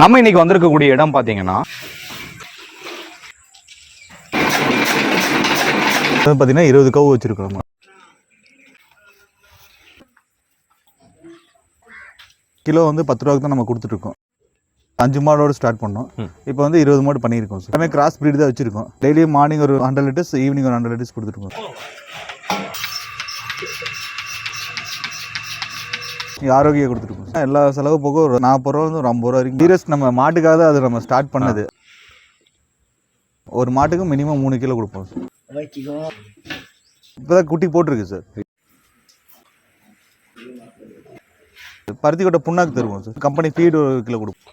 நம்ம இன்னைக்கு வந்திருக்கக்கூடிய இடம் பாத்தீங்கன்னா அது பார்த்தீங்கன்னா இருபது கவு வச்சிருக்கோம் கிலோ வந்து பத்து ரூபாய்க்கு தான் நம்ம கொடுத்துட்ருக்கோம். அஞ்சு மாடோட ஸ்டார்ட் பண்ணோம். இப்போ வந்து இருபது மாடு பண்ணியிருக்கோம் எல்லாமே கிராஸ் breed தான் வச்சிருக்கோம். டெய்லியும் மார்னிங் ஒரு ஹண்ட்ரட் லிட்டர்ஸ் ஈவினிங் ஒரு ஹண்ட்ரட் லிட்டர்ஸ் கொடுத்துருக்கோம் ஆரோக்கியம் கொடுத்துருக்கோம் எல்லா செலவு போக ஒரு நாற்பது ரூபா ஒரு ஐம்பது ரூபா வரைக்கும். டீரஸ்ட் நம்ம மாட்டுக்காக தான் அது நம்ம ஸ்டார்ட் பண்ணது. ஒரு மாட்டுக்கு மினிமம் மூணு கிலோ கொடுப்போம். சார் இப்போதான் குட்டி போட்டிருக்கு சார் பருத்தி கொட்டை புண்ணாக்கு தருவோம் சார் கம்பெனி ஃபீடு ஒரு கிலோ கொடுப்போம்.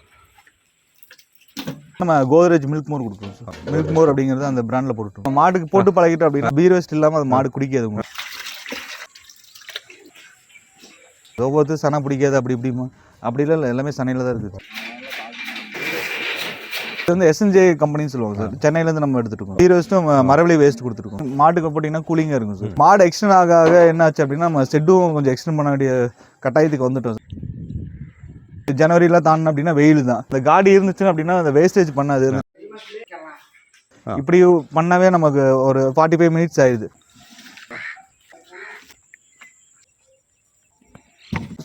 நம்ம கோத்ரேஜ் மில்க் மோர் கொடுப்போம் சார் மில்க் மோர் அப்படிங்கிறது அந்த பிராண்டில் போட்டுருவோம் மாட்டுக்கு போட்டு பழகிட்டோம் அப்படின்னா பீர் வேஸ்ட் இல்லாமல் அது மாடு குடிக்காது உங்களுக்கு. ஒவ்வொருத்தர் சனை பிடிக்காது அப்படி இப்படிமா அப்படிலாம் இல்லை எல்லாமே சனையில் தான் இருக்குது. இது வந்து எஸ்என்ஜே கம்பெனின்னு சொல்லுவாங்க சார். சென்னையிலேருந்து நம்ம எடுத்துட்டு இருக்கோம். பீர் வேஸ்ட்டும் மரவள்ளி வேஸ்ட் கொடுத்துருக்கோம் மாட்டுக்கு போட்டிங்கன்னா கூலிங்காக இருக்கும் சார். மாடு எக்ஸ்டெண்ட் ஆக ஆக என்ன ஆச்சு அப்படின்னா நம்ம செட்டும் கொஞ்சம் எக்ஸ்டெண்ட் பண்ண வேண்டிய கட்டாயத்துக்கு வந்துட்டோம் ஜனவரிலாம் தாண்டின அப்படின்னா வெயில் தான். இந்த காடி இருந்துச்சுன்னா அப்படின்னா அந்த வேஸ்டேஜ் பண்ணாது. இப்படி பண்ணாவே நமக்கு ஒரு ஃபார்ட்டி ஃபைவ் மினிட்ஸ் ஆயிடுது.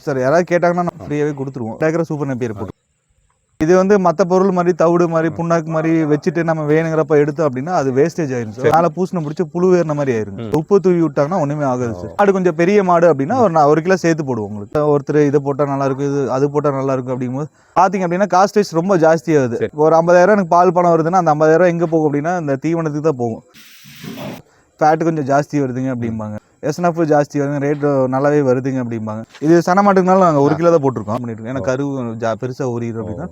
சார் யாராவது கேட்டாங்கன்னா நம்ம ஃப்ரீயாகவே கொடுத்துருவோம். கேட்குற சூப்பர் நெப்பியர் போட்டு. இது வந்து மற்ற பொருள் மாதிரி தவிடு மாதிரி புண்ணாக்கு மாதிரி வச்சுட்டு நம்ம வேணுங்கிறப்ப எடுத்தோம் அப்படின்னா அது வேஸ்டேஜ் ஆயிரும் சார். மேலே பூசின பிடிச்சி புழு ஏறின மாதிரி ஆயிருங்க. உப்பு தூவி விட்டாங்கன்னா ஒன்றுமே ஆகாது சார். மாடு கொஞ்சம் பெரிய மாடு அப்படின்னா ஒரு ஒரு கிலோ சேர்த்து போடுவோம் உங்களுக்கு. ஒருத்தர் இதை போட்டால் நல்லா இருக்கும் இது அது போட்டால் நல்லா இருக்கும் அப்படிங்கும்போது பார்த்தீங்க அப்படின்னா காஸ்டேஜ் ரொம்ப ஜாஸ்தி ஆகுது. ஒரு ஐம்பதாயிரம் எனக்கு பால் பணம் வருதுன்னா அந்த ஐம்பதாயிரம் எங்கே போகும் அப்படின்னா இந்த தீவனத்துக்கு தான் போகும். ஃபேட் கொஞ்சம் ஜாஸ்தி வருதுங்க அப்படிம்பாங்க. எஸ்என்எஃப் ஜாஸ்தி வருது ரேட் நல்லாவே வருதுங்க அப்படிம்பாங்க. இது சன மாட்டுக்குனால நாங்கள் ஒரு கிலோ தான் போட்டிருக்கோம். பண்ணிட்டு. ஏன்னா கரு ஜா பெருசாக உரியுது அப்படின்னா.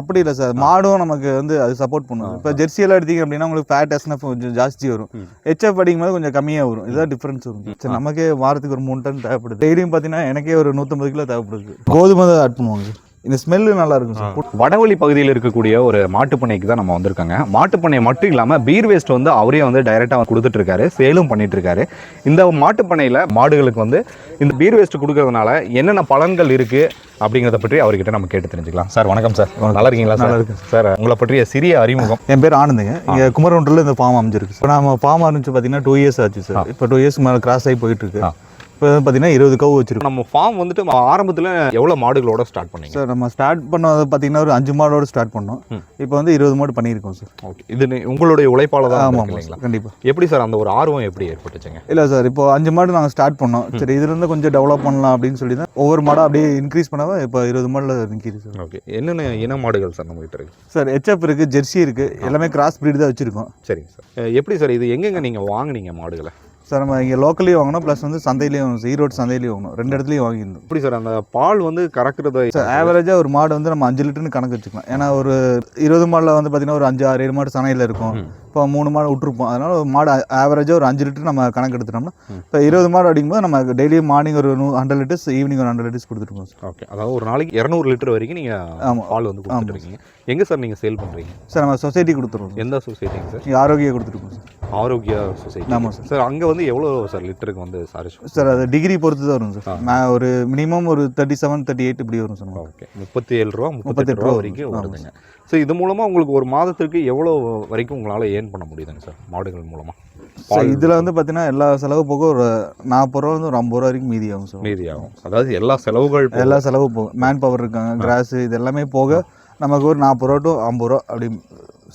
அப்படி இல்லை சார். மாடும் நமக்கு வந்து அது சப்போர்ட் பண்ணும். இப்போ ஜெர்சி எல்லாம் எடுத்தீங்க அப்படின்னா உங்களுக்கு ஃபேட் எஸ்என்எஃப் கொஞ்சம் ஜாஸ்தி வரும். ஹெச்எஃப் அடிக்கும்போது கொஞ்சம் கம்மியாக வரும். இதுதான் டிஃப்ரென்ஸ் வரும். சரி நமக்கே வாரத்துக்கு ஒரு மூணு டன் தேவைப்படுது. டெய்லியும் பார்த்தீங்கன்னா எனக்கே ஒரு நூற்றம்பது கிலோ தேவைப்படுது. கோதுமை தான் ஆட் பண்ணுவாங்க. இந்த ஸ்மெல்லு நல்லா இருக்கும் சார் வடவழி பகுதியில் இருக்கக்கூடிய ஒரு மாட்டுப்பண்ணைக்கு தான் நம்ம வந்திருக்கோங்க. மாட்டுப்பண்ணை மட்டும் இல்லாமல் பீர் வேஸ்ட் வந்து அவரே வந்து டைரெக்டாக கொடுத்துட்டு இருக்காரு சேலும் பண்ணிட்டு இருக்காரு இந்த மாட்டுப்பண்ணையில் மாடுகளுக்கு வந்து இந்த பீர் வேஸ்ட் கொடுக்கறதுனால என்னென்ன பலன்கள் இருக்கு அப்படிங்கிறத பற்றி அவர்கிட்ட நம்ம கேட்டு தெரிஞ்சுக்கலாம். சார் வணக்கம் சார். நல்லா இருக்கீங்களா நல்லா சார் இருக்கேன். சார் உங்களை பற்றிய சிறிய அறிமுகம். என் பேர் ஆனந்துங்க. இங்கே குமரகுண்டில் இந்த ஃபார்ம் அமைஞ்சிருக்கு இப்போ நம்ம ஃபார்ம் ஆரம்பிச்சு பார்த்தீங்கன்னா டூ இயர்ஸ் ஆச்சு சார். இப்போ டூ இயர்ஸ் மேலே கிராஸ் ஆகி போயிட்டு இருக்கு இப்போ பார்த்தீங்கன்னா இருபது கவு வச்சிருக்கோம். நம்ம ஃபார்ம் வந்துட்டு ஆரம்பத்தில் எவ்வளோ மாடுகளோட ஸ்டார்ட் பண்ணீங்க? சார் நம்ம ஸ்டார்ட் பண்ணது பார்த்தீங்கன்னா ஒரு அஞ்சு மாடோட ஸ்டார்ட் பண்ணோம். இப்போ வந்து இருபது மாடு பண்ணியிருக்கோம் சார் ஓகே இது உங்களுடைய உழைப்பால தான் ஆமாம் இல்லைங்களா? கண்டிப்பாக எப்படி சார் அந்த ஒரு ஆர்வம் எப்படி ஏற்பட்டுச்சுங்க? இல்லை சார் இப்போ அஞ்சு மாடு நாங்கள் ஸ்டார்ட் பண்ணோம். சரி இதுலேருந்து கொஞ்சம் டெவலப் பண்ணலாம் அப்படின்னு சொல்லி தான் ஒவ்வொரு மாடாக அப்படியே இன்க்ரீஸ் பண்ணாமல் இப்போ இருபது மாடில் நிற்கிது சார் ஓகே என்னென்ன இன மாடுகள் சார் நம்ம கிட்ட இருக்கு? சார் ஹெச்எஃப் இருக்குது ஜெர்சி இருக்குது எல்லாமே கிராஸ் breed தான் வச்சுருக்கோம். சரிங்க சார் எப்படி சார் இது எங்கெங்க நீங்க வாங்குனீங்க மாடுகளை? சார் நம்ம இங்கே லோக்கல்லையும் வாங்கணும் ப்ளஸ் வந்து சந்தையிலையும் வாங்கணும் சார். ஈரோடு சந்தையிலையும் வாங்கணும் ரெண்டு இடத்துலையும் வாங்கியிருந்தோம் எப்படி சார் அந்த பால் வந்து கறக்குறது சார் ஆவரேஜாக ஒரு மாடு வந்து நம்ம அஞ்சு லிட்டர்னு கணக்கு வச்சுக்கலாம் ஏன்னா ஒரு இருபது மாடில் வந்து பார்த்தீங்கன்னா ஒரு அஞ்சு ஆறு ஏழு மாடு சனையில் இருக்கும். இப்போ மூணு மாடு விட்டுருப்போம். அதனால ஒரு மாடு ஆவரேஜாக ஒரு அஞ்சு லிட்டர் நம்ம கணக்கு எடுத்துட்டோம்னா. இப்போ இருபது மாடு அடிக்கும்போது நம்ம டெய்லியும் மார்னிங் ஒரு நூ ஹண்ட்ரட் லிட்டர்ஸ் ஈவினிங் ஒரு ஹண்ட்ரட் லிட்டர்ஸ் கொடுத்துருக்கோம் சார். ஓகே அதாவது ஒரு நாளைக்கு இரநூறு லிட்டர் வரைக்கும் நீங்க ஆமாம் பால் வந்து கொடுத்துட்டு இருக்கீங்க. எங்க சார் நீங்க சேல் பண்றீங்க? சார் நம்ம சொசைட்டி கொடுத்துருவோம் எந்த சொசைட்டிங்க சார்? இங்கே ஆரோக்கியம் கொடுத்துருக்கோம் சார். ஆரோக்கியா சொசைட்டி ஆமாம் சார். சார் அங்க வந்து எவ்வளோ சார் லிட்டருக்கு வந்து சார்ஜ் சார் அது டிகிரி பொறுத்து தான் வரும் சார். நான் ஒரு மினிமம் ஒரு தேர்ட்டி செவன் தேர்ட்டி எயிட் இப்படி வரும் சார். ஓகே முப்பத்தி ஏழு ரூபா முப்பத்தெட்டு ரூபா வரைக்கும். வருதுங்க. ஸோ இது மூலமா உங்களுக்கு ஒரு மாதத்திற்கு எவ்வளோ வரைக்கும் உங்களால ஏர்ன் பண்ண முடியுதுங்க சார் மாடுகள் மூலமா. சார் இதில் வந்து பார்த்தீங்கன்னா எல்லா செலவு போக ஒரு நாற்பது ரூபா வந்து ஒரு ஐம்பது ரூபா வரைக்கும் மீதி ஆகும் சார் மீதி ஆகும் அதாவது எல்லா செலவுகள் எல்லா செலவு போகும். மேன் பவர் இருக்காங்க கிராஸ் இது எல்லாமே போக நமக்கு ஒரு நாற்பது ரூபா டு ஐம்பது ரூபா அப்படி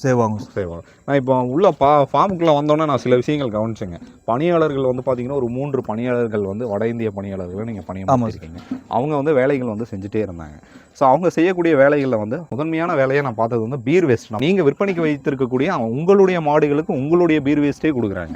சேவ் ஆகும் சார் சரி வா. நான் இப்போ உள்ள பா ஃபார்முக்குள்ளே வந்தோன்னே நான் சில விஷயங்கள் கவனிச்சேங்க. பணியாளர்கள் வந்து பார்த்தீங்கன்னா ஒரு மூன்று பணியாளர்கள் வந்து வட இந்திய பணியாளர்களை நீங்கள் ஆமாம் பணியமர்த்திருக்கீங்க அவங்க வந்து வேலைகள் வந்து செஞ்சுட்டே இருந்தாங்க. ஸோ அவங்க செய்யக்கூடிய வேலைகளில் வந்து முதன்மையான வேலையை நான் பார்த்தது வந்து பீர் வேஸ்ட் நீங்கள் விற்பனைக்கு வைத்திருக்கக்கூடிய உங்களுடைய மாடுகளுக்கு உங்களுடைய பீர் வேஸ்ட்டே கொடுக்குறாங்க.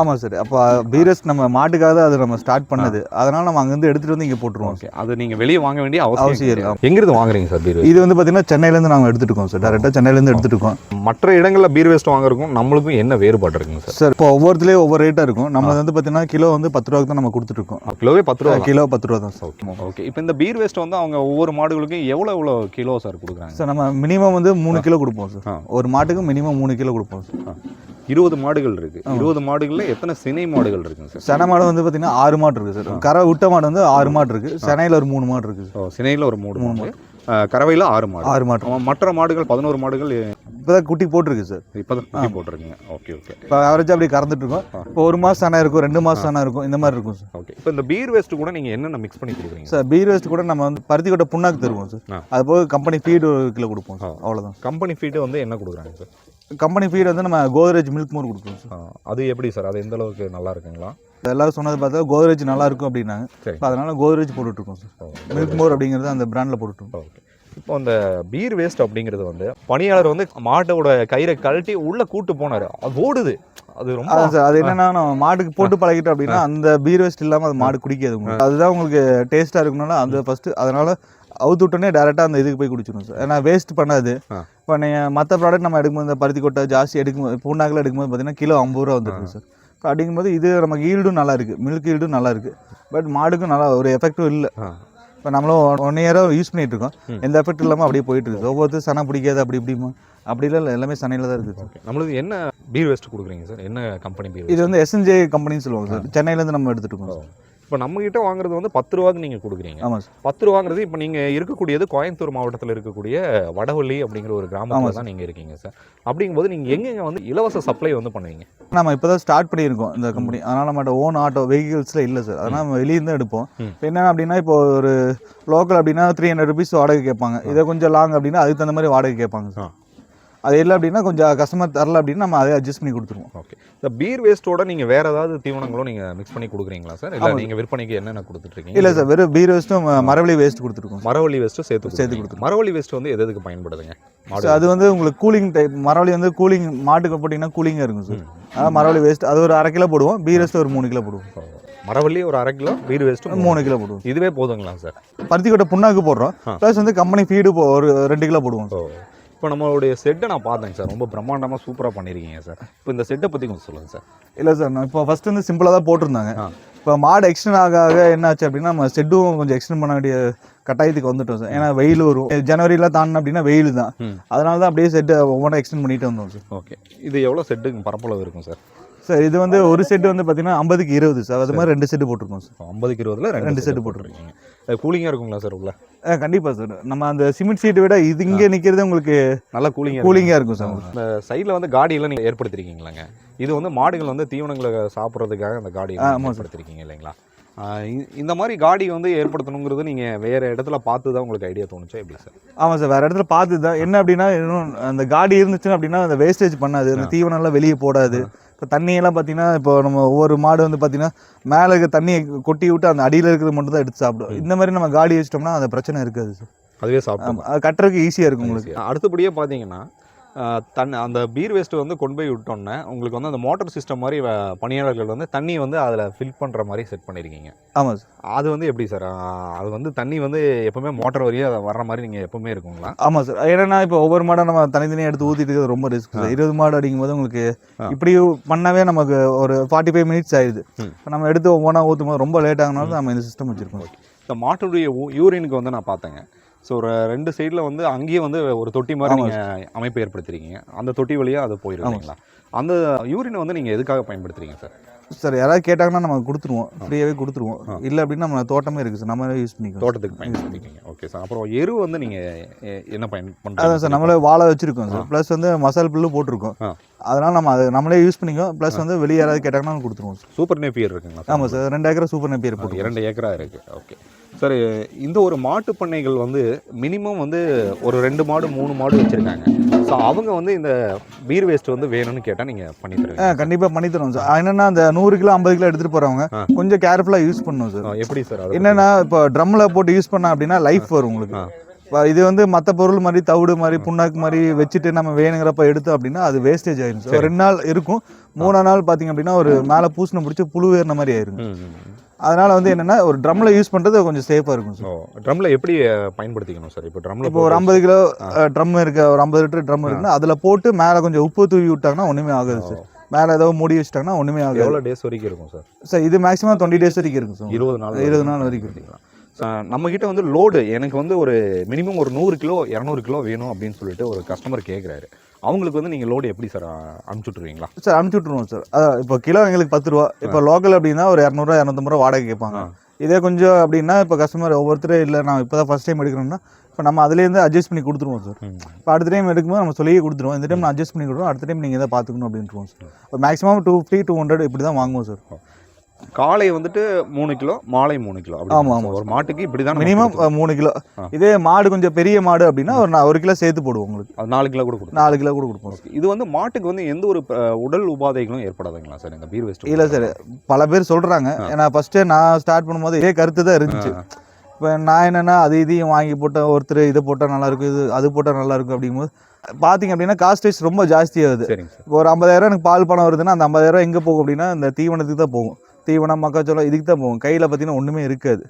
ஆமாம் சார் அப்போ பீரஸ் நம்ம மாட்டுக்காக தான் அது நம்ம ஸ்டார்ட் பண்ணது. அதனால நம்ம அங்கேருந்து எடுத்துகிட்டு வந்து இங்கே போட்டுருவோம். ஓகே. அது நீங்கள் வெளியே வாங்க வேண்டிய அவசியம் இல்லை. எங்கிருந்து வாங்குறீங்க சார் பீர் இது வந்து பார்த்தீங்கன்னா சென்னையிலேருந்து நாங்கள் எடுத்துட்டு இருக்கோம் சார் டேரெக்டாக சென்னையிலேருந்து எடுத்துட்டு இருக்கோம் மற்ற இடங்களில் பீர் வேஸ்ட் வாங்குறதுக்கும் நம்மளுக்கும் என்ன வேறுபாடு இருக்குங்க சார் சார் இப்போ ஒவ்வொருத்துலேயும் ஒவ்வொரு ரேட்டாக இருக்கும். நம்ம வந்து பார்த்தீங்கன்னா கிலோ வந்து பத்து ரூபாய்க்கு தான் நம்ம கொடுத்துட்ருக்கோம் கிலோவே பத்து ரூபா கிலோ பத்து ரூபா தான் சார் ஓகே. ஓகே. இப்போ இந்த பீர் வேஸ்ட் வந்து அவங்க ஒவ்வொரு மாடுகளுக்கும் எவ்வளோ எவ்வளோ கிலோ சார் கொடுக்குறாங்க? சார் நம்ம மினிமம் வந்து மூணு கிலோ கொடுப்போம் சார். ஒரு மாட்டுக்கு மினிமம் மூணு கிலோ கொடுப்போம் சார் இருபது மாடுகள் இருக்கு. இருபது மாடுகள்ல எத்தனை சினை மாடுகள் இருக்குங்க சார்? சென மாடு வந்து பார்த்தீங்கன்னா ஆறு மாடு இருக்குது சார். கரை விட்ட மாடு வந்து ஆறு மாடு இருக்குது சென்னையில் ஒரு மூணு மாடு இருக்குது சார். சினையில் ஒரு மூணு மாடு. கறவையில் ஆறு மாடு. ஆறு ஆமா, மற்ற மாடுகள் பதினோரு மாடுகள் இப்போதான் குட்டி போட்டிருக்கு சார். இப்போதான் குட்டி போட்டிருக்கீங்க. Okay okay. இப்போ ஆவரேஜாக அப்படி கறந்துட்டு இருக்கோம். இப்போ ஒரு மாதம் சனை இருக்கும் ரெண்டு மாதம் சனை இருக்கும் இந்த மாதிரி இருக்கும் சார். ஓகே. இப்போ இந்த பீர் வேஸ்ட் கூட நீங்கள் என்னென்ன மிக்ஸ் பண்ணி கொடுக்குறீங்க சார் பீர் வேஸ்ட் கூட நம்ம வந்து பருத்தி கொட்டை புண்ணாக்கு தருவோம் சார். அது போக கம்பெனி ஃபீடு ஒரு கிலோ கொடுப்போம் சார். அவ்வளோதான் கம்பெனி ஃபீட்டு வந்து என்ன கொடுக்குறாங்க சார்? கம்பெனி ஃபீடு வந்து நம்ம கோத்ரேஜ் மில்க் மோர் கொடுக்குறோம் சார் அது எப்படி சார் அது எந்த அளவுக்கு நல்லா இருக்குங்களா? எல்லாரும் சொன்னது பார்த்தா கோத்ரேஜ் நல்லா இருக்கும் அப்படின்னாங்க. இப்போ அதனால கோத்ரேஜ் போட்டுட்ருக்கோம் சார் மில்க் மோர் அப்படிங்கிறது அந்த பிராண்டில் போட்டுட்ருக்கோம். ஓகே. இப்போ அந்த பீர் வேஸ்ட் அப்படிங்கிறது வந்து பணியாளர் வந்து மாட்டோட கயிறை கழட்டி உள்ள கூட்டு போனாரு. அது ஓடுது. அது ரொம்ப சார் அது என்னன்னா நம்ம மாட்டுக்கு போட்டு பழகிட்டோம் அப்படின்னா அந்த பீர் வேஸ்ட் இல்லாமல் அது மாடு குடிக்காது அதுதான் உங்களுக்கு டேஸ்ட்டாக இருக்கணும்னால அந்த ஃபஸ்ட்டு அதனால அவுத்து விட்டோன்னே டேரெக்டாக அந்த இதுக்கு போய் குடிச்சிடும் சார். ஏன்னா வேஸ்ட் பண்ணாது. இப்போ நீங்கள் மற்ற ப்ராடக்ட் நம்ம எடுக்கும்போது இந்த பருத்தி கொட்டை ஜாஸ்தி எடுக்கும்போது பூண்டாக்கில் எடுக்கும்போது பார்த்தீங்கன்னா கிலோ ஐம்பது ரூபா வந்துருக்கு சார். இப்போ அப்படிங்கும்போது இது நமக்கு ஈல்டும் நல்லா இருக்குது மில்க் ஈல்டும் நல்லா இருக்குது பட் மாடுக்கும் நல்லா ஒரு எஃபெக்டும் இல்லை. இப்போ நம்மளும் ஒன் இயராக யூஸ் பண்ணிட்டு இருக்கோம். எந்த எஃபெக்ட் இல்லாமல் அப்படியே போயிட்டு இருக்கு. ஒவ்வொருத்தரும் சனை பிடிக்காது அப்படி இப்படிமா. அப்படிலாம் இல்லை எல்லாமே சனையில் தான் இருக்குது நம்மளுக்கு என்ன பீர் வேஸ்ட் கொடுக்குறீங்க சார்? என்ன கம்பெனி பீர் இது வந்து எஸ்என்ஜே கம்பெனின்னு சொல்லுவாங்க சார். சென்னையிலேருந்து நம்ம எடுத்துகிட்டு இருக்கோம் சார். இப்போ நம்ம கிட்ட வாங்குறது வந்து பத்து ரூபாய்க்கு நீங்கள் கொடுக்குறீங்க. ஆமாம் சார். பத்து ரூபாங்கிறது இப்போ நீங்கள் இருக்கக்கூடியது கோயம்புத்தூர் மாவட்டத்தில் இருக்கக்கூடிய வடவள்ளி அப்படிங்கிற ஒரு கிராமத்தில் தான் நீங்கள் இருக்கீங்க சார். அப்படிங்கும்போது நீங்கள் எங்கெங்க வந்து இலவச சப்ளை வந்து பண்ணுவீங்க? நம்ம இப்போ தான் ஸ்டார்ட் பண்ணியிருக்கோம் இந்த கம்பெனி அதனால் நம்மகிட்ட ஓன் ஆட்டோ வெஹிக்கிள்ஸில் இல்லை சார். அதனால் நம்ம வெளியிருந்து தான் எடுப்போம். ம். இப்போ என்ன அப்படின்னா இப்போ ஒரு லோக்கல் அப்படின்னா த்ரீ ஹண்ட்ரட் ருபீஸ் வாடகை கேட்பாங்க. இதே கொஞ்சம் லாங் அப்படின்னா அதுக்கு தகுந்த மாதிரி வாடகை கேட்பாங்க. சார். அது இல்லை அப்படின்னா கொஞ்சம் கஸ்டமர் தரல அப்படின்னா நம்ம அதை அட்ஜஸ்ட் பண்ணி கொடுத்துருவோம். ஓகே இந்த பீர் வேஸ்ட்டோட நீங்கள் வேற ஏதாவது தீவனங்களும் நீங்கள் மிக்ஸ் பண்ணி கொடுக்குறீங்களா சார் இல்லை. நீங்கள் விற்பனைக்கு என்னென்ன கொடுத்துட்ருக்கீங்க? இல்லை சார் வெறும் பீர் வேஸ்ட்டும் மரவள்ளி வேஸ்ட் கொடுத்துருக்கோம் சார் மரவள்ளி வேஸ்ட்டும் சேர்த்து சேர்த்து சேர்த்து கொடுத்து மரவள்ளி வேஸ்ட் வந்து எது எதுக்கு பயன்படுதுங்க? அது வந்து உங்களுக்கு கூலிங் டைப் மரவள்ளி வந்து கூலிங் மாட்டுக்கு போட்டிங்கன்னா கூலிங்காக இருக்கும் சார். அதான் மரவள்ளி வேஸ்ட் அது ஒரு அரை கிலோ போடுவோம் பீர் வேஸ்ட் ஒரு மூணு கிலோ போடுவோம். மரவள்ளி ஒரு அரை கிலோ பீர் வேஸ்ட்டும் மூணு கிலோ போடுவோம் இதுவே போதுங்களா சார் பருத்தி கொட்டை புண்ணாக்கு போடுறோம். ப்ளஸ் வந்து கம்பெனி ஃபீடு ஒரு ரெண்டு கிலோ போடுவோம் ஓ. இப்போ நம்மளுடைய செட்டை நான் பார்த்தேங்க சார். ரொம்ப பிரம்மாண்டமாக சூப்பராக பண்ணியிருக்கீங்க சார். இப்போ இந்த செட்டை பற்றி கொஞ்சம் சொல்லுங்கள் சார். இல்லை சார் நான் இப்போ ஃபர்ஸ்ட் வந்து சிம்பிளாக தான் போட்டிருந்தாங்க. இப்போ மாடு எக்ஸ்டெண்ட் ஆக ஆக என்ன ஆச்சு அப்படின்னா நம்ம செட்டும் கொஞ்சம் எக்ஸ்டெண்ட் பண்ண வேண்டிய கட்டாயத்துக்கு வந்துட்டோம் சார். ஏன்னா வெயில் வரும். ஜனவரியில் தாண்டின அப்படின்னா வெயில் தான். அதனால தான் அப்படியே செட்டு ஒவ்வொன்றா எக்ஸ்டெண்ட் பண்ணிட்டு வந்தோம் சார். ஓகே. இது எவ்வளோ செட்டுக்கு பரப்பளவு இருக்கும் சார்? சார் இது வந்து ஒரு செட்டு வந்து பார்த்தீங்கன்னா ஐம்பதுக்கு இருபது சார். அது மாதிரி ரெண்டு செட்டு போட்டிருக்கோம் சார். ஐம்பதுக்கு இருபதுல ரெண்டு ரெண்டு செட் set போட்டுருக்கீங்க. கூலிங்காக இருக்குங்களா சார் உள்ள? கண்டிப்பாக சார். நம்ம அந்த சிமெண்ட் சீட்டை விட இது இங்கே நிற்கிறது உங்களுக்கு நல்லா கூலிங்காக கூலிங்காக இருக்கும் சார். இந்த சைடில் வந்து காடியெல்லாம் நீங்கள் ஏற்படுத்திருக்கீங்களாங்க? இது வந்து மாடுகள் வந்து தீவனங்களை சாப்பிட்றதுக்காக அந்த காடி. ஏற்படுத்திருக்கீங்க இல்லைங்களா? இந்த மாதிரி காடி வந்து ஏற்படுத்தணுங்கிறது நீங்கள் வேறு இடத்துல பார்த்து தான் உங்களுக்கு ஐடியா தோணுச்சா எப்படி சார்? ஆமாம் சார் வேறு இடத்துல பார்த்து தான் என்ன அப்படின்னா இன்னும் அந்த காடி இருந்துச்சுன்னா அப்படின்னா அந்த வேஸ்டேஜ் பண்ணாது. அந்த தீவனம்லாம் வெளியே போடாது. இப்போ தண்ணியெல்லாம் பார்த்தீங்கன்னா இப்போ நம்ம ஒவ்வொரு மாடு வந்து பார்த்தீங்கன்னா மேலே இருக்க தண்ணியை கொட்டி விட்டு அந்த அடியில் இருக்கிறது மட்டும் தான் எடுத்து சாப்பிடும். இந்த மாதிரி நம்ம காடி வச்சிட்டோம்னா அந்த பிரச்சனை இருக்காது சார். அதுவே அது கட்டுறதுக்கு ஈஸியாக இருக்கும் உங்களுக்கு. அடுத்தபடியாக பார்த்தீங்கன்னா தன் அந்த பீர் வேஸ்ட்டு வந்து கொண்டு போய் விட்டோன்னே உங்களுக்கு வந்து அந்த மோட்டார் சிஸ்டம் மாதிரி பணியாளர்கள் வந்து தண்ணி வந்து அதில் ஃபில் பண்ணுற மாதிரி செட் பண்ணியிருக்கீங்க ஆமாம் சார். அது வந்து எப்படி சார்? அது வந்து தண்ணி வந்து எப்பவுமே மோட்டார் வழியாக வர்ற மாதிரி நீங்கள் எப்பவுமே இருக்குங்களா? ஆமாம் சார். ஏன்னா இப்போ ஒவ்வொரு மாடை நம்ம தனித்தனியாக எடுத்து ஊற்றிட்டு இருக்கிறது ரொம்ப ரிஸ்க் சார். இருபது மாடு அடிக்கும்போது உங்களுக்கு ஆ. இப்படி பண்ணவே நமக்கு ஒரு ஃபார்ட்டி ஃபைவ் மினிட்ஸ் ஆயிடுது நம்ம எடுத்து ஒவ்வொன்றா ஊற்றும் போது ரொம்ப லேட் ஆகினாலும் நம்ம இந்த சிஸ்டம் வச்சுருக்கோம். இந்த மாட்டுடைய யூரினுக்கு வந்து நான் பார்த்தேங்க. ஸோ ஒரு ரெண்டு சைடில் வந்து அங்கேயே வந்து ஒரு தொட்டி மாதிரி நீங்கள் அமைப்பு ஏற்படுத்திருக்கீங்க. அந்த தொட்டி வழியாக அது. இல்லைங்களா? அந்த யூரினை வந்து நீங்கள் எதுக்காக பயன்படுத்துறீங்க சார்? சார் யாராவது கேட்டாங்கன்னா நம்ம கொடுத்துருவோம். ஃப்ரீயாகவே கொடுத்துருவோம். இல்லை அப்படின்னா நம்ம தோட்டமே இருக்குது சார். நம்ம யூஸ் பண்ணிக்கலாம் தோட்டத்துக்கு பயன்படுத்திக்கிங்க ஓகே சார். அப்புறம் எரு வந்து நீங்கள் என்ன பயன் அதான் சார். நம்மளே வாழை வச்சிருக்கோம் சார். ப்ளஸ் வந்து மசால் புல்லு போட்டிருக்கோம். அதனால நம்ம அதை நம்மளே யூஸ் பண்ணிக்கோம் ப்ளஸ் வந்து வெளியே யாராவது கேட்டாங்கன்னா கொடுத்துருவோம் சூப்பர் நேப்பியர் இருக்குங்களா ஆமாம் சார். ரெண்டு ஏக்கரை சூப்பர் நெப்பியர் போட்டு இரண்டு ஏக்கரா இருக்கு. ஓகே சார் இந்த ஒரு மாட்டு பண்ணைகள் வந்து மினிமம் வந்து ஒரு ரெண்டு மாடு மூணு மாடு வச்சிருக்காங்க. ஸோ அவங்க வந்து இந்த பீர் வேஸ்ட் வந்து வேணும்னு கேட்டால் நீங்கள் பண்ணி தருவீங்க. கண்டிப்பாக பண்ணி தரோம் சார். என்னன்னா அந்த நூறு கிலோ ஐம்பது கிலோ எடுத்துகிட்டு போகிறவங்க. கொஞ்சம் கேர்ஃபுல்லாக யூஸ் பண்ணணும் சார். எப்படி சார் என்னன்னா இப்போ ட்ரம்மில் போட்டு யூஸ் பண்ண அப்படின்னா லைஃப் வரும் உங்களுக்கு. இது வந்து மற்ற பொருள் மாதிரி தவிடு மாதிரி புண்ணாக்கு மாதிரி வச்சுட்டு நம்ம வேணுங்கிறப்ப எடுத்தோம் அப்படின்னா அது வேஸ்டேஜ் ஆயிடும் சார். ரெண்டு நாள் இருக்கும். மூணாம் நாள் பார்த்தீங்க அப்படின்னா ஒரு மேலே பூசணம் பிடிச்சி புழு ஏறின மாதிரி ஆயிருங்க. ம், ம், ம். அதனால வந்து என்னன்னா ஒரு ட்ரம்ல யூஸ் பண்றது கொஞ்சம் சேஃபா இருக்கும் சார் ஓ ட்ரம்ல எப்படி பயன்படுத்திக்கணும் சார் இப்போ ட்ரம்ல இப்போ ஒரு ஐம்பது கிலோ ட்ரம் இருக்கு ஒரு ஐம்பது லிட்டர் ட்ரம் இருக்குன்னா அதுல போட்டு மேல கொஞ்சம் உப்பு தூவி விட்டாங்கன்னா ஒண்ணுமே ஆகாது சார் மேல ஏதோ மூடி வச்சிட்டாங்கன்னா ஒண்ணுமே ஆகாது. எவ்வளோ டேஸ் வரைக்கும் இருக்கும் சார் சார் இது மேக்ஸிமம் டுவெண்ட்டி டேஸ் வரைக்கும் இருக்கும் சார் இருபது நாள் இருபது நாள் வரைக்கும் எடுத்துக்கலாம் நம்ம கிட்ட வந்து லோடு எனக்கு வந்து ஒரு மினிமம் ஒரு நூறு கிலோ இரநூறு கிலோ வேணும் அப்படின்னு சொல்லிட்டு ஒரு கஸ்டமர் கேட்குறாரு அவங்களுக்கு வந்து நீங்கள் லோடு எப்படி சார் அனுப்பிச்சுட்ருவீங்களா சார் அனுப்பிச்சு விட்ருவோம் சார். அதான் இப்போ கிலோ எங்களுக்கு பத்து ரூபா. இப்போ லோக்கல் அப்படின்னா ஒரு இரநூறுவா இரநூத்தம்பது ரூபா வாடகை கேட்பாங்க. இதே கொஞ்சம் அப்படின்னா இப்போ கஸ்டமர் ஒவ்வொருத்தரும் இல்லை நான் இப்போ தான் ஃபஸ்ட் டைம் எடுக்கணும்னா இப்போ நம்ம அதுலேருந்து அட்ஜஸ்ட் பண்ணி கொடுத்துருவோம் சார். இப்போ அடுத்த டைம் எடுக்கும்போது நம்ம சொல்லியே கொடுத்துருவோம். இந்த டைம் நான் அட்ஜஸ்ட் பண்ணி கொடுத்துருவோம் அடுத்த டைம் நீங்கள் இதை பார்த்துக்கணும் அப்படின்ட்டுருவோம் சார். இப்போ maximum two fifty two hundred இப்படி தான் வாங்குவோம் சார். காலை வந்துட்டு மூணு கிலோ மாலை மூணு கிலோ. அப்படி ஆமா, ஒரு மாட்டுக்கு இப்படி தான் மினிமம் மூணு கிலோ. இதே மாடு கொஞ்சம் பெரிய மாடு அப்படின்னா ஒரு ஒரு கிலோ சேர்த்து போடுவோம் உங்களுக்கு. அது நாலு கிலோ கூட கொடுக்கும் நாலு கிலோ கூட கொடுப்போம். இது வந்து மாட்டுக்கு வந்து எந்த ஒரு உடல் உபாதைகளும் ஏற்படாதுங்களா சார்? இந்த பீர் வேஸ்ட் இல்லை சார் பல பேர் சொல்கிறாங்க ஏன்னா ஃபஸ்ட்டு நான் ஸ்டார்ட் பண்ணும்போது இதே கருத்து தான் இருந்துச்சு. இப்போ நான் என்னென்னா அது இதையும் வாங்கி போட்டேன் ஒருத்தர் இதை போட்டால் நல்லா இருக்கும் இது அது போட்டால் நல்லா இருக்கும் அப்படிங்கும்போது பார்த்தீங்க அப்படின்னா காஸ்டேஜ் ரொம்ப ஜாஸ்தியாகுது. இப்போ ஒரு ஐம்பதாயிரம் எனக்கு பால் பணம் வருதுன்னா அந்த ஐம்பதாயிரம் எங்கே போகும் அப்படின்னா இந்த தீவனத்துக்கு தான் போகும். தீவனம் மக்காச்சோளம் இதுக்கு தான் போகும் கையில் பார்த்தீங்கன்னா ஒன்றுமே இருக்காது.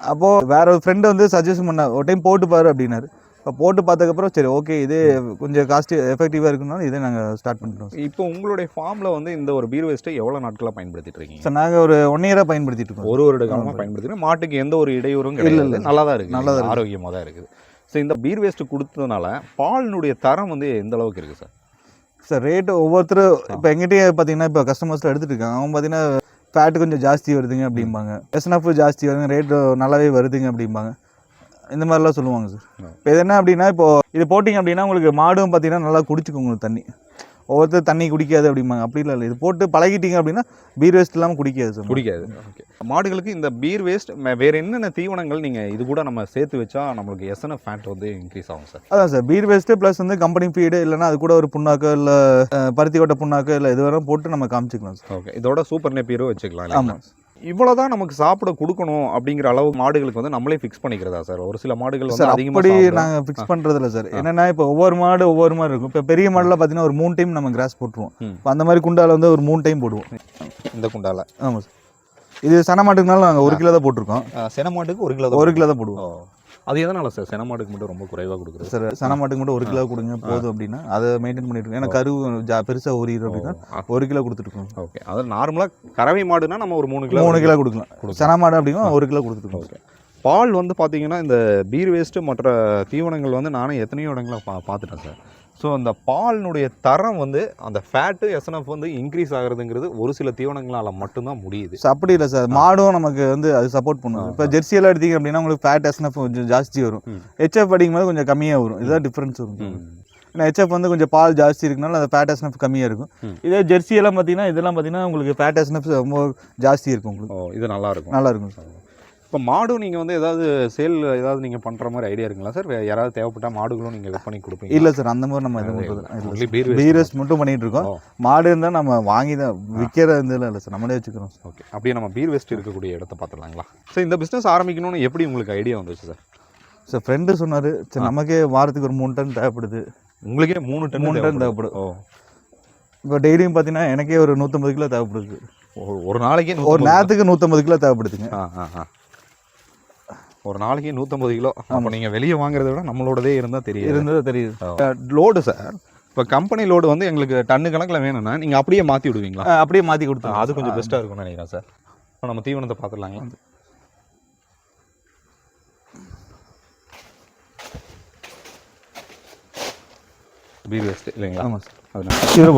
அப்போது வேற ஒரு ஃப்ரெண்டு வந்து சஜஷன் பண்ண ஒரு டைம் போட்டு பாரு அப்படின்னாரு. இப்போ போட்டு பார்த்ததுக்கப்புறம் சரி ஓகே இது கொஞ்சம் காஸ்ட் எஃபெக்டிவாக இருக்குனாலும் இதே நாங்கள் ஸ்டார்ட் பண்ணிட்டோம் இப்போ உங்களுடைய ஃபார்ம்ல வந்து இந்த ஒரு பீர் வேஸ்ட்டை எவ்வளவு நாட்களா பயன்படுத்திட்டு இருக்கீங்க? சார் நாங்கள் ஒரு ஒன் இயராக பயன்படுத்திட்டு இருக்கோம் ஒரு வருட காலமா பயன்படுத்திட்டு மாட்டுக்கு எந்த ஒரு இடையூறும் இல்ல, இல்ல. நல்லா தான் இருக்கு நல்லா தான் நல்லா ஆரோக்கியமா தான் இருக்குது. ஸோ இந்த பீர் வேஸ்ட் கொடுத்ததுனால பாலினுடைய தரம் வந்து எந்த அளவுக்கு இருக்கு சார் சார் ரேட்டு ஒவ்வொருத்தரும் இப்போ எங்கிட்டயே பார்த்தீங்கன்னா இப்போ கஸ்டமர்ஸில் எடுத்துட்டு இருக்காங்க. அவங்க பார்த்தீங்கன்னா ஃபேட் கொஞ்சம் ஜாஸ்தி வருதுங்க அப்படிம்பாங்க. எஸ்என்எஃப் ஜாஸ்தி வருதுங்க ரேட்டு நல்லாவே வருதுங்க அப்படிம்பாங்க. இந்த மாதிரிலாம் சொல்லுவாங்க சார் இப்போ இது என்ன அப்படின்னா இப்போ இது போட்டிங்க அப்படின்னா உங்களுக்கு மாடும் பார்த்தீங்கன்னா நல்லா குடிச்சுக்கும் உங்களுக்கு தண்ணி. ஒவ்வொருத்தர் தண்ணி குடிக்காது அப்படிம்பாங்க. அப்படி இல்லை இது போட்டு பழகிட்டீங்க அப்படின்னா பீர் வேஸ்ட் இல்லாமல் குடிக்காது சார். குடிக்காது. ஓகே. மாடுகளுக்கு இந்த பீர் வேஸ்ட் வேற என்னென்ன தீவனங்கள் நீங்க இது கூட நம்ம சேர்த்து வச்சா நம்மளுக்கு எஸ்என்எஃப் ஃபேட் வந்து இன்க்ரீஸ் ஆகும் சார்? அதான் சார். பீர் வேஸ்ட்டு ப்ளஸ் வந்து கம்பெனி ஃபீடு இல்லைன்னா அது கூட ஒரு புண்ணாக்கு இல்லை பருத்தி கொட்டை புண்ணாக்கு இல்லை இது வரை போட்டு நம்ம காமிச்சிக்கலாம் சார். ஓகே. இதோட சூப்பர் நெப்பீரும் வச்சுக்கலாம் இல்லைங்களா? ஆமாம் இவ்வளவுதான் நமக்கு சாப்பிட கொடுக்கணும் அப்படிங்கிற அளவு மாடுகளுக்கு வந்து நம்மளே ஃபிக்ஸ் பண்ணிக்கிறதா சார்? ஒரு சில மாடுகள் வந்து சார் சாப்பிடும். நாங்கள் ஃபிக்ஸ் பண்ணுறது இல்லை சார். என்னன்னா இப்போ ஒவ்வொரு மாடு ஒவ்வொரு மாதிரி இருக்கும். இப்போ பெரிய மாடுல பார்த்தீங்கன்னா ஒரு மூணு டைம் நம்ம கிராஸ் போட்டுருவோம். அந்த மாதிரி குண்டால வந்து ஒரு மூணு டைம் போடுவோம். இந்த குண்டால. ஆமாம் சார். இது சன மாட்டுக்குனால நாங்கள் ஒரு கிலோ தான் போட்டிருக்கோம். சென மாட்டுக்கு ஒரு கிலோ ஒரு கிலோ தான் போடுவோம். அது எதனால சார்? சென மாட்டுக்கு மட்டும் ரொம்ப குறைவா கொடுக்குறது? சார் சன மாட்டுக்கு மட்டும் ஒரு கிலோ கொடுங்க போதும் அப்படின்னா அதை மெயின்டைன் பண்ணிட்டு இருக்கோம். ஏன்னா கரு ஜா பெருசாக உரியுது அப்படின்னா ஒரு கிலோ கொடுத்துருக்கோம் ஓகே. அது நார்மலா கறவை மாடுனா நம்ம ஒரு மூணு கிலோ மூணு கிலோ கொடுக்கலாம். கொடுக்கலாம். சன மாடு அப்படின்னா ஒரு கிலோ கொடுத்துருக்கோம் ஓகே. பால் வந்து பார்த்தீங்கன்னா இந்த பீர் வேஸ்ட்டு மற்ற தீவனங்கள் வந்து நானும் எத்தனையோ இடங்கள பா பார்த்துட்டேன் சார் ஸோ அந்த பாலினுடைய தரம் வந்து அந்த ஃபேட்டு எஸ்என்எஃப் வந்து இன்க்ரீஸ் ஆகுறதுங்கிறது ஒரு சில தீவனங்களால் மட்டும்தான் முடியுது. அப்படி இல்லை சார் மாடும் நமக்கு வந்து அது சப்போர்ட் பண்ணும். இப்போ ஜெர்சி எல்லாம் எடுத்தீங்க அப்படின்னா உங்களுக்கு ஃபேட் எஸ்என்எஃப் கொஞ்சம் ஜாஸ்தி வரும். ஹெச்எஃப் அடிக்கும்போது கொஞ்சம் கம்மியாக வரும். இதுதான் டிஃப்ரென்ஸ் வரும். ம். ஏன்னா ஹெச்எஃப் வந்து கொஞ்சம் பால் ஜாஸ்தி இருக்குனால அந்த ஃபேட் எஸ்என்எஃப் கம்மியாக இருக்கும். இதே ஜெர்சி எல்லாம் பார்த்தீங்கன்னா இதெல்லாம் பார்த்தீங்கன்னா உங்களுக்கு ஃபேட் எஸ்என்எஃப் ரொம்ப ஜாஸ்தி இருக்கும் உங்களுக்கு. இது நல்லா இருக்கும். நல்லா இருக்கும் சார் இப்போ மாடும் நீங்கள் வந்து ஏதாவது சேல் ஏதாவது நீங்கள் பண்ணுற மாதிரி ஐடியா இருக்குங்களா சார்? யாராவது தேவைப்பட்டா மாடுகளும் நீங்கள் விற்பனை கொடுப்பீங்க இல்லை சார் அந்த மாதிரி நம்ம எதுவும் பீரஸ் மட்டும் பண்ணிட்டு இருக்கோம். மாடு இருந்தால் நம்ம வாங்கி தான் விற்கிற இருந்ததில்ல இல்லை சார் நம்மளே வச்சுக்கிறோம் சார். ஓகே. அப்படியே நம்ம பீர் வேஸ்ட் இருக்கக்கூடிய இடத்த பார்த்துடலாங்களா? சார் இந்த பிஸ்னஸ் ஆரம்பிக்கணும்னு எப்படி உங்களுக்கு ஐடியா வந்துச்சு சார்? சார் ஃப்ரெண்டு சொன்னார். சரி நமக்கே வாரத்துக்கு ஒரு மூணு டன் தேவைப்படுது. உங்களுக்கே மூணு டன் மூணு டன் தேவைப்படும். ஓ. இப்போ டெய்லியும் பார்த்தீங்கன்னா எனக்கே ஒரு நூற்றம்பது கிலோ தேவைப்படுது. ஒரு- நாளைக்கே ஒரு 150 நேரத்துக்கு நூற்றம்பது கிலோ தேவைப்படுதுங்க. ஆ ஆ ஆ. ஒரு நாளைக்கு நூற்றம்பது கிலோ. அப்போ நீங்கள் வெளியே வாங்குறத விட நம்மளோடதே இருந்தால் தெரியும் இருந்தது தெரியுது. லோடு சார் இப்போ கம்பெனி லோடு வந்து எங்களுக்கு டன்னு கணக்கில் வேணும்னா நீங்கள் அப்படியே மாற்றி விடுவீங்களா? அப்படியே மாற்றி கொடுத்தோம் அது கொஞ்சம் பெஸ்ட்டாக இருக்கும்னு நினைக்கிறேன் சார் இப்போ நம்ம தீவனத்தை பார்த்துடலாங்களா பீர் வேஸ்ட் இல்லைங்களா? ஆமாம் சார் அதனால. இதில்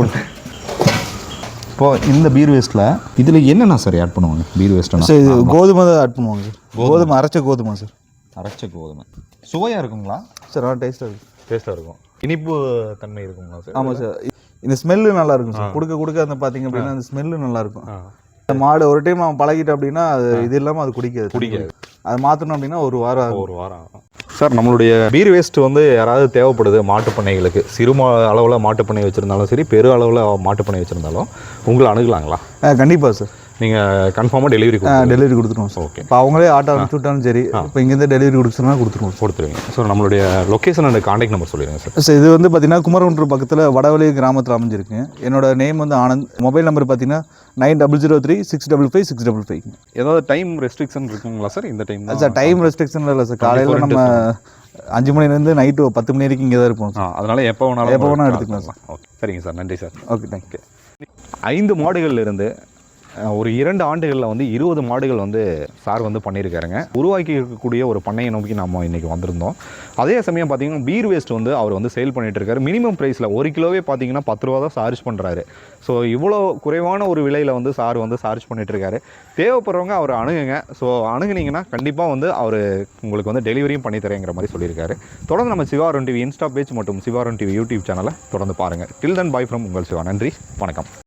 இப்போ இந்த பீர் வேஸ்ட்டில் இதில் என்னென்ன சார் ஆட் பண்ணுவாங்க? பீர் வேஸ்ட்னா சார் இது கோதுமை தான் ஆட் பண்ணுவாங்க சார் கோதுமை. அரைச்ச கோதுமை சார் அரைச்ச கோதுமை. சுவையாக இருக்குங்களா? சார் ஆ டேஸ்ட்டாக இருக்கும் டேஸ்ட்டாக இருக்கும். இனிப்பு தன்மை இருக்குங்களா சார் ஆமாம் சார் இந்த ஸ்மெல்லு நல்லா இருக்கும் சார் கொடுக்க கொடுக்க அந்த பார்த்தீங்க அப்படின்னா அந்த ஸ்மெல்லு நல்லா இருக்கும். இந்த மாடு ஒரு டைம் அவன் பழகிட்டு அப்படின்னா அது இது இல்லாமல் அது குடிக்காது குடிக்காது. அது மாற்றணும் அப்படின்னா ஒரு வாரம் ஆகும். ஒரு வாரம் ஆகும். சார் நம்மளுடைய பீர் வேஸ்ட் வந்து யாராவது தேவைப்படுது மாட்டுப் பண்ணைகளுக்கு. சிறு மா அளவில் மாட்டுப் பண்ணை வச்சுருந்தாலும் சரி பெரு அளவில் மாட்டுப் பண்ணை வச்சுருந்தாலும் உங்களை அணுகலாங்களா? கண்டிப்பாக சார். நீங்கள் கன்ஃபார்மாக டெலிவரி டெலிவரி கொடுத்துருவோம் சார் ஓகே இப்போ அவங்களே ஆட்டோ அனுப்பிச்சு விட்டாலும் சரி இப்போ இங்கேருந்து டெலிவரி சொன்னா கொடுத்துருவோம் கொடுத்துருவீங்க. ஸோ நம்மளுடைய லொக்கேஷன் அண்ட் காண்டாக்ட் நம்பர் சொல்லிடுங்க சார் சார் இது வந்து பார்த்தீங்கன்னா குமரகுன்றம் பக்கத்தில் வடவழி கிராமத்தில் அமைஞ்சிருக்கு. என்னோட நேம் வந்து ஆனந்த். மொபைல் நம்பர் பார்த்தீங்கன்னா nine double zero three six double five six double five. ஏதாவது டைம் ரெஸ்ட்ரிக்ஷன் இருக்குங்களா சார் இந்த டைம் சார் டைம் ரெஸ்ட்ரிக்ஷன் இல்லை சார் காலையில் நம்ம அஞ்சு மணிலேருந்து நைட்டு பத்து மணி வரைக்கும் இங்கே தான் இருப்போம் ஆ அதனால எப்போ வேணாலும் எப்போ வேணாலும் எடுத்துக்கலாம் பண்ணலாம். ஓகே. சரிங்க சார் நன்றி சார் ஓகே தேங்க்யூ ஐந்து மாடுகள்ல இருந்து அஹ், ஒரு இரண்டு ஆண்டுகளில் வந்து இருபது மாடுகள் வந்து சார் வந்து பண்ணியிருக்காருங்க. உருவாக்கி இருக்கக்கூடிய ஒரு பண்ணையை நோக்கி நம்ம இன்றைக்கி வந்திருந்தோம். அதே சமயம் பார்த்தீங்கன்னா பீர் வேஸ்ட் வந்து அவர் வந்து சேல் பண்ணிகிட்ருக்காரு மினிமம் ப்ரைஸில் ஒரு கிலோவே பார்த்தீங்கன்னா பத்து ரூபா தான் சார்ஜ் பண்ணுறாரு ஸோ இவ்வளோ குறைவான ஒரு விலையில் வந்து சார் வந்து சார்ஜ் பண்ணிகிட்ருக்காரு தேவைப்படுறவங்க அவர் அணுகுங்க. ஸோ அணுகுனீங்கன்னா கண்டிப்பாக வந்து அவர் உங்களுக்கு வந்து டெலிவரியும் பண்ணி தரேங்கிற மாதிரி சொல்லியிருக்காரு. தொடர்ந்து நம்ம சிவாரன் டிவி இன்ஸ்டா பேஜ் மற்றும் சிவாரன் டிவி யூடியூப் சேனலை தொடர்ந்து பாருங்கள் டில் தன் பாய் ஃப்ரம் உங்கள் சிவா. நன்றி. வணக்கம்.